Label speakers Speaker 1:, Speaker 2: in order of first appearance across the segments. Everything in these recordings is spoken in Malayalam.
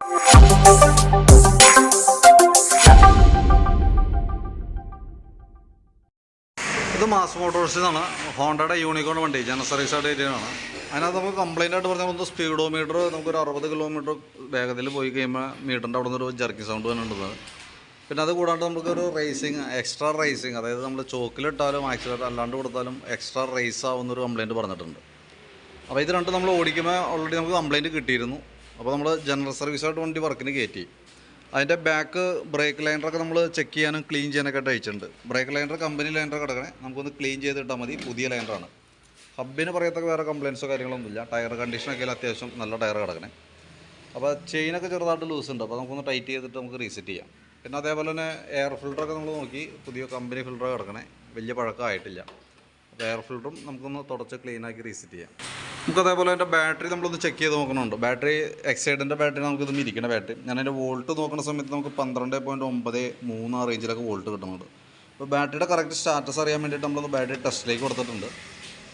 Speaker 1: ഇത് മാസ് മോട്ടോഴ്സിൽ നിന്നാണ് ഹോണ്ടയുടെ യൂണിക്കോൺ വണ്ടി ജന സർവീസ് ആയിട്ട് ഏരിയയാണ് അതിനകത്ത് നമുക്ക് കംപ്ലൈന്റ് ആയിട്ട് പറഞ്ഞാൽ ഒന്ന് സ്പീഡോ മീറ്റർ നമുക്കൊരു അറുപത് കിലോമീറ്റർ വേഗത്തിൽ പോയി കഴിയുമ്പോൾ മീറ്ററിന്റെ അവിടെ നിന്നൊരു ജർക്കി സൗണ്ട് വന്നിട്ടുണ്ട് പിന്നെ അത് കൂടാണ്ട് നമുക്കൊരു റേസിങ് എക്സ്ട്രാ റേസിങ് അതായത് നമ്മൾ ചോക്കിലിട്ടാലും ആക്സിഡന്റ് അല്ലാണ്ട് കൊടുത്താലും എക്സ്ട്രാ റേസ് ആവുന്നൊരു കംപ്ലൈന്റ് പറഞ്ഞിട്ടുണ്ട്. അപ്പോൾ ഇത് രണ്ട് നമ്മൾ ഓടിക്കുമ്പോൾ ഓൾറെഡി നമുക്ക് കംപ്ലൈന്റ് കിട്ടിയിരുന്നു. അപ്പോൾ നമ്മൾ ജനറൽ സർവീസായിട്ട് വണ്ടി വർക്കിന് കയറ്റി അതിന്റെ ബാക്ക് ബ്രേക്ക് ലൈനറൊക്കെ നമ്മൾ ചെക്ക് ചെയ്യാനും ക്ലീൻ ചെയ്യാനൊക്കെ അയച്ചിട്ടുണ്ട്. ബ്രേക്ക് ലൈനർ കമ്പനി ലൈനർ കിടക്കണേ നമുക്കൊന്ന് ക്ലീൻ ചെയ്തിട്ടാൽ മതി. പുതിയ ലൈനറാണ് ഹബിന് പറയത്തൊക്കെ വേറെ കംപ്ലയിൻസോ കാര്യങ്ങളൊന്നുമില്ല. ടയർ കണ്ടീഷനൊക്കെ അത്യാവശ്യം നല്ല ടയർ കിടക്കണേ അപ്പോൾ ചെയിനൊക്കെ ചെറുതായിട്ട് ലൂസ് ഉണ്ട്. അപ്പോൾ നമുക്കൊന്ന് ടൈറ്റ് ചെയ്തിട്ട് നമുക്ക് റീസെറ്റ് ചെയ്യാം. പിന്നെ അതേപോലെ തന്നെ എയർ ഫിൽറ്ററൊക്കെ നമ്മൾ നോക്കി. പുതിയ കമ്പനി ഫിൽറ്റർ കിടക്കണേ വലിയ പഴക്കമായിട്ടില്ല. അപ്പോൾ എയർ ഫിൽറ്ററും നമുക്കൊന്ന് തുടച്ച് ക്ലീനാക്കി റീസെറ്റ് ചെയ്യാം. നമുക്ക് അതേപോലെ അതിന്റെ ബാറ്ററി നമ്മളൊന്ന് ചെക്ക് ചെയ്ത് നോക്കണുണ്ട്. ബാറ്ററി എക്സൈഡിന്റെ ബാറ്ററി നമുക്കിത് ഇരിക്കുന്ന ബാറ്ററി. ഞാൻ അതിന്റെ വോൾട്ട് നോക്കുന്ന സമയത്ത് നമുക്ക് പന്ത്രണ്ട് പോയിന്റ് ഒമ്പത് മൂന്ന് ആ റേഞ്ചിലൊക്കെ വോൾട്ട് കിട്ടുന്നുണ്ട്. അപ്പോൾ ബാറ്ററിയുടെ കറക്റ്റ് സ്റ്റാറ്റസ് അറിയാൻ വേണ്ടിയിട്ട് നമ്മളൊന്ന് ബാറ്ററി ടെസ്റ്റിലേക്ക് കൊടുത്തിട്ടുണ്ട്.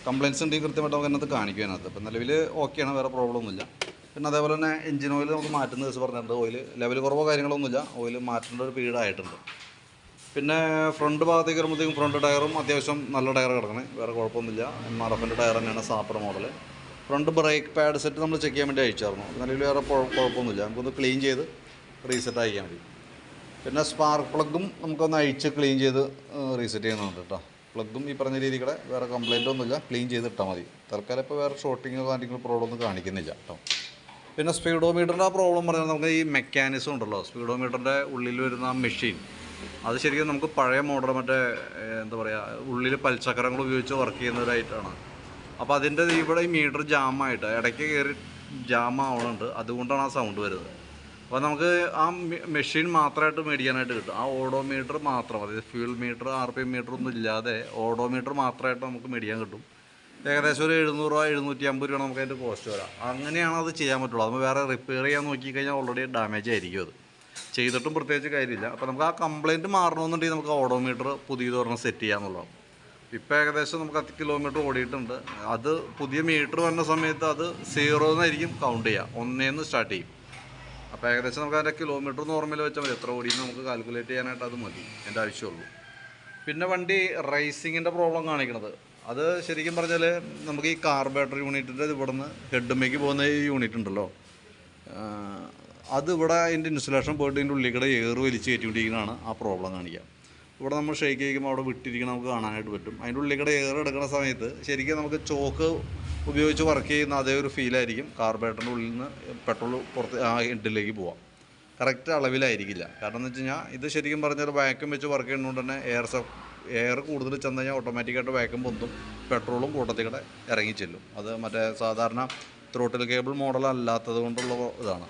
Speaker 1: കംപ്ലയിൻസ് ഉണ്ടെങ്കിൽ കൃത്യമായിട്ട് നമുക്ക് അതിനകത്ത് കാണിക്കും അതിനകത്ത്. അപ്പോൾ നിലവിൽ ഓക്കെയാണ് വേറെ പ്രോബ്ലം ഒന്നുമില്ല. പിന്നെ അതേപോലെ തന്നെ എഞ്ചിൻ ഓയിൽ നമുക്ക് മാറ്റുന്ന ദിവസം പറഞ്ഞിട്ടുണ്ട്. ഓയിൽ ലെവൽ കുറവോ കാര്യങ്ങളൊന്നുമില്ല ഓയിൽ മാറ്റേണ്ട ഒരു പീരീഡ് ആയിട്ടുണ്ട്. പിന്നെ ഫ്രണ്ട് ഭാഗത്തേക്ക് വരുമ്പോഴത്തേക്കും ഫ്രണ്ട് ടയറും അത്യാവശ്യം നല്ല ടയർ കിടക്കണേ. വേറെ കുഴപ്പമൊന്നുമില്ല. എം ആർ എഫിന്റെ ടയർ തന്നെയാണ് സാപ്പർ model front brake pad set നമ്മൾ ചെക്ക് ചെയ്യാൻ വേണ്ടി അയച്ചായിരുന്നു. നിലവിൽ വേറെ കുഴ- കുഴപ്പമൊന്നുമില്ല. നമുക്കൊന്ന് ക്ലീൻ ചെയ്ത് റീസെറ്റ് അയക്കാൻ മതി. പിന്നെ സ്പാർക്ക് പ്ലഗും നമുക്കൊന്ന് അഴിച്ച് ക്ലീൻ ചെയ്ത് റീസെറ്റ് ചെയ്യുന്നുണ്ട് കേട്ടോ. പ്ലഗും ഈ പറഞ്ഞ രീതിയുടെ വേറെ കംപ്ലൈന്റ് ഒന്നുമില്ല. ക്ലീൻ ചെയ്ത് ഇട്ടാൽ മതി. തൽക്കാലം ഇപ്പോൾ വേറെ ഷോർട്ടിങ്ങോ കാര്യങ്ങളോ പ്രോബ്ലം ഒന്നും കാണിക്കുന്നില്ല കേട്ടോ. പിന്നെ സ്പീഡോമീറ്ററിന്റെ ആ പ്രോബ്ലം പറഞ്ഞാൽ നമുക്ക് ഈ മെക്കാനിസം ഉണ്ടല്ലോ. സ്പീഡോമീറ്ററിന്റെ ഉള്ളിൽ വരുന്ന ആ മെഷീൻ അത് ശരിക്കും നമുക്ക് പഴയ മോഡൽ മറ്റേ എന്താ പറയുക ഉള്ളിൽ പൽച്ചക്രങ്ങൾ ഉപയോഗിച്ച് വർക്ക് ചെയ്യുന്നവരായിട്ടാണ്. അപ്പോൾ അതിന്റെ ഇവിടെ ഈ മീറ്റർ ജാമായിട്ട് ഇടയ്ക്ക് കയറി ജാം ആവണുണ്ട്. അതുകൊണ്ടാണ് ആ സൗണ്ട് വരുന്നത്. അപ്പോൾ നമുക്ക് ആ മെഷീൻ മാത്രമായിട്ട് മേടിക്കാനായിട്ട് കിട്ടും. ആ ഓഡോമീറ്റർ മാത്രം അതായത് fuel meter R P meter ഒന്നും ഇല്ലാതെ ഓഡോമീറ്റർ മാത്രമായിട്ട് നമുക്ക് മേടിക്കാൻ കിട്ടും. ഏകദേശം ഒരു എഴുന്നൂറ് രൂപ എഴുന്നൂറ്റി അമ്പത് രൂപ നമുക്ക് അതിന്റെ കോസ്റ്റ് വരാം. അങ്ങനെയാണ് അത് ചെയ്യാൻ പറ്റുള്ളൂ. അത് വേറെ റിപ്പയർ ചെയ്യാൻ നോക്കിക്കഴിഞ്ഞാൽ ഓൾറെഡി ഡാമേജ് ആയിരിക്കും അത്. ചെയ്തിട്ടും പ്രത്യേകിച്ച് കാര്യമില്ല. അപ്പോൾ നമുക്ക് ആ കംപ്ലയിന്റ് മാറണമെന്നുണ്ടെങ്കിൽ നമുക്ക് ഓഡോമീറ്റർ പുതിയത് പറഞ്ഞ് സെറ്റ് ചെയ്യാന്നുള്ളതാണ്. ഇപ്പോൾ ഏകദേശം നമുക്ക് പത്ത് കിലോമീറ്റർ ഓടിയിട്ടുണ്ട്. അത് പുതിയ മീറ്റർ വന്ന സമയത്ത് അത് സീറോ എന്നായിരിക്കും കൗണ്ട് ചെയ്യുക ഒന്നേന്ന് സ്റ്റാർട്ട് ചെയ്യും. അപ്പോൾ ഏകദേശം നമുക്ക് അതിന്റെ കിലോമീറ്റർ നോർമൽ വെച്ചാൽ മതി. എത്ര ഓടിയെന്ന് നമുക്ക് കാൽക്കുലേറ്റ് ചെയ്യാനായിട്ട് അത് മതി. എന്റെ ആവശ്യമുള്ളൂ. പിന്നെ വണ്ടി റേസിങ്ങിന്റെ പ്രോബ്ലം കാണിക്കണത്. അത് ശരിക്കും പറഞ്ഞാൽ നമുക്ക് ഈ കാർബേറ്റർ യൂണിറ്റിന്റെ ഇവിടുന്ന് ഹെഡുമേക്ക് പോകുന്ന ഈ യൂണിറ്റ് ഉണ്ടല്ലോ. അത് ഇവിടെ അതിന്റെ ഇൻസുലേഷൻ പോയിട്ട് ഇതിന്റെ ഉള്ളിൽ കൂടെ ഏറ് വലിച്ച് കയറ്റിക്കൊണ്ടിരിക്കുന്നതാണ് ആ പ്രോബ്ലം കാണിക്കുക ഇവിടെ നമ്മൾ ഷെയ്ക്ക് ചെയ്യുമ്പോൾ അവിടെ വിട്ടിരിക്കണം നമുക്ക് കാണാനായിട്ട് പറ്റും. അതിന്റെ ഉള്ളിൽ എയർ എടുക്കുന്ന സമയത്ത് ശരിക്കും നമുക്ക് ചോക്ക് ഉപയോഗിച്ച് വർക്ക് ചെയ്യുന്ന അതേ ഒരു ഫീലായിരിക്കും കാർബേറ്ററിന്റെ ഉള്ളിൽ നിന്ന് പെട്രോൾ പുറത്ത് ആ ഹെഡിലേക്ക് പോവാം. കറക്റ്റ് അളവിലായിരിക്കില്ല. കാരണം എന്ന് വെച്ച് കഴിഞ്ഞാൽ ഇത് ശരിക്കും പറഞ്ഞാൽ വാക്യം വെച്ച് വർക്ക് ചെയ്യുന്നതുകൊണ്ട് തന്നെ എയർ സ എയർ കൂടുതൽ ചെന്ന് കഴിഞ്ഞാൽ ഓട്ടോമാറ്റിക്കായിട്ട് വാക്യം പൊന്തും. പെട്രോളും കൂട്ടത്തിൽ കൂടെ ഇറങ്ങി ചെല്ലും. അത് മറ്റേ സാധാരണ ത്രോട്ടിൽ കേബിൾ മോഡൽ അല്ലാത്തത് കൊണ്ടുള്ള ഇതാണ്.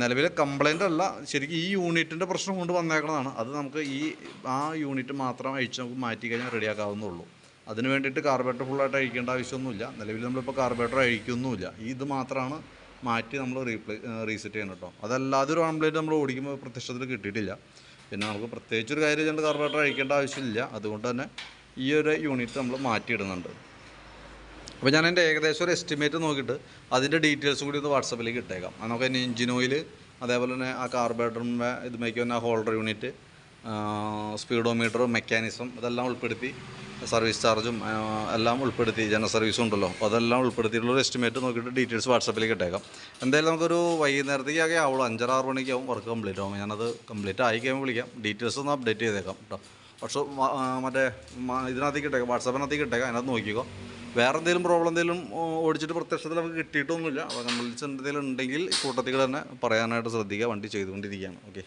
Speaker 1: നിലവിൽ കംപ്ലൈന്റ് അല്ല ശരിക്കും ഈ യൂണിറ്റിന്റെ പ്രശ്നം കൊണ്ട് വന്നേക്കണതാണ്. അത് നമുക്ക് ഈ ആ യൂണിറ്റ് മാത്രം അഴിച്ച് നമുക്ക് മാറ്റി കഴിഞ്ഞാൽ റെഡിയാക്കാവുന്നുള്ളൂ അതിന് വേണ്ടിയിട്ട് കാർബേറ്റർ ഫുള്ളായിട്ട് അഴിക്കേണ്ട ആവശ്യമൊന്നുമില്ല. നിലവിൽ നമ്മളിപ്പോൾ കാർബേറ്റർ അഴിക്കൊന്നുമില്ല. ഇത് മാത്രമാണ് മാറ്റി നമ്മൾ റീപ്ലേ റീസെറ്റ് ചെയ്യണം കേട്ടോ അതല്ലാതെ ഒരു കംപ്ലൈന്റ് നമ്മൾ ഓടിക്കുമ്പോൾ പ്രത്യക്ഷത്തിൽ കിട്ടിയിട്ടില്ല. പിന്നെ നമുക്ക് പ്രത്യേകിച്ച് ഒരു കാര്യം ചെയ്യേണ്ട കാർബേറ്റർ അഴിക്കേണ്ട ആവശ്യമില്ല. അതുകൊണ്ട് തന്നെ ഈ ഒരു യൂണിറ്റ് നമ്മൾ മാറ്റിയിടുന്നുണ്ട്. അപ്പോൾ ഞാൻ എന്റെ ഏകദേശം ഒരു എസ്റ്റിമേറ്റ് നോക്കിയിട്ട് അതിന്റെ ഡീറ്റെയിൽസും കൂടി ഒന്ന് വാട്സപ്പിലേക്ക് ഇട്ടേക്കാം. നമുക്ക് എഞ്ചിൻ ഓയിൽ അതേപോലെ തന്നെ ആ കാർബേറ്ററിന്റെ ഇതുമേക്ക് തന്നെ ഹോൾഡർ യൂണിറ്റ് സ്പീഡോമീറ്റർ മെക്കാനിസം ഇതെല്ലാം ഉൾപ്പെടുത്തി സർവീസ് ചാർജും എല്ലാം ഉൾപ്പെടുത്തി ജന സർവീസും ഉണ്ടല്ലോ. അപ്പോൾ അതെല്ലാം ഉൾപ്പെടുത്തിയിട്ടുള്ള ഒരു എസ്റ്റിമേറ്റ് നോക്കിയിട്ട് ഡീറ്റെയിൽസ് വാട്സപ്പിലേക്ക് ഇട്ടേക്കാം. എന്തായാലും നമുക്കൊരു വൈകുന്നേരത്തേക്കൊക്കെ ആവുള്ളൂ. അഞ്ചര ആറ് മണിക്കാവും വർക്ക് കംപ്ലീറ്റ് ആവും. ഞാനത് കംപ്ലീറ്റ് ആയി കഴിയുമ്പോൾ വിളിക്കാം. ഡീറ്റെയിൽസ് ഒന്ന് അപ്ഡേറ്റ് ചെയ്തേക്കാം കേട്ടോ. ആ, മറ്റേ ഇതിനകത്തേക്ക് ഇട്ടേക്കാം. വാട്സപ്പിനകത്തേക്ക് ഇട്ടേക്കാം. അതിനകത്ത് നോക്കിക്കോ. വേറെ എന്തെങ്കിലും പ്രോബ്ലം എന്തെങ്കിലും ഓടിച്ചിട്ട് പ്രത്യക്ഷത്തിൽ നമുക്ക് കിട്ടിയിട്ടൊന്നുമില്ല. അപ്പോൾ നമ്മൾ എന്തെങ്കിലും ഉണ്ടെങ്കിൽ കൂട്ടത്തിൽ തന്നെ പറയാനായിട്ട് ശ്രദ്ധിക്കുക. വണ്ടി ചെയ്തുകൊണ്ടിരിക്കുകയാണ്. ഓക്കെ